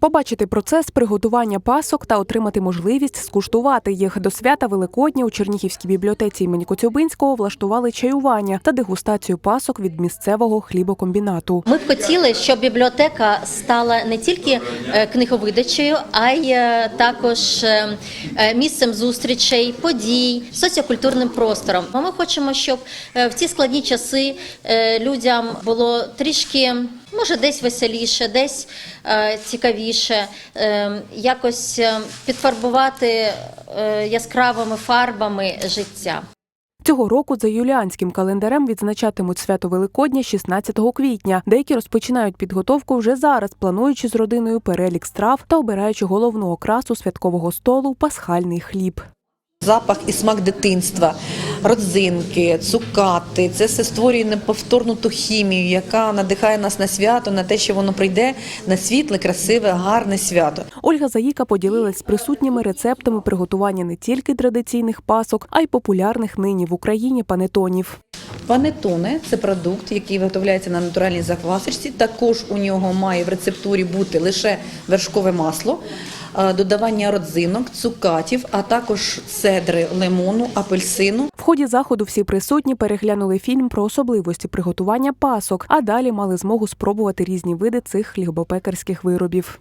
Побачити процес приготування пасок та отримати можливість скуштувати їх до свята Великодня у Чернігівській бібліотеці імені Коцюбинського влаштували чаювання та дегустацію пасок від місцевого хлібокомбінату. Ми б хотіли, щоб бібліотека стала не тільки е, книговидачею, а й е, також е, місцем зустрічей, подій, соціокультурним простором. Ми хочемо, щоб в ці складні часи людям було трішки. Може, десь веселіше, десь е, цікавіше, е, якось е, підфарбувати яскравими фарбами життя. Цього року за юліанським календарем відзначатимуть свято Великодня 16 квітня. Деякі розпочинають підготовку вже зараз, плануючи з родиною перелік страв та обираючи головну окрасу святкового столу пасхальний хліб. Запах і смак дитинства, родзинки, цукати це все створює неповторну ту хімію, яка надихає нас на свято, на те, що воно прийде на світле, красиве, гарне свято. Ольга Заїка поділилась з присутніми рецептами приготування не тільки традиційних пасок, а й популярних нині в Україні панетонів. Панетоне це продукт, який виготовляється на натуральній заквасочці. Також у нього має в рецептурі бути лише вершкове масло, додавання родзинок, цукатів, а також цедри лимону, апельсину. В ході заходу всі присутні переглянули фільм про особливості приготування пасок, а далі мали змогу спробувати різні види цих хлібопекарських виробів.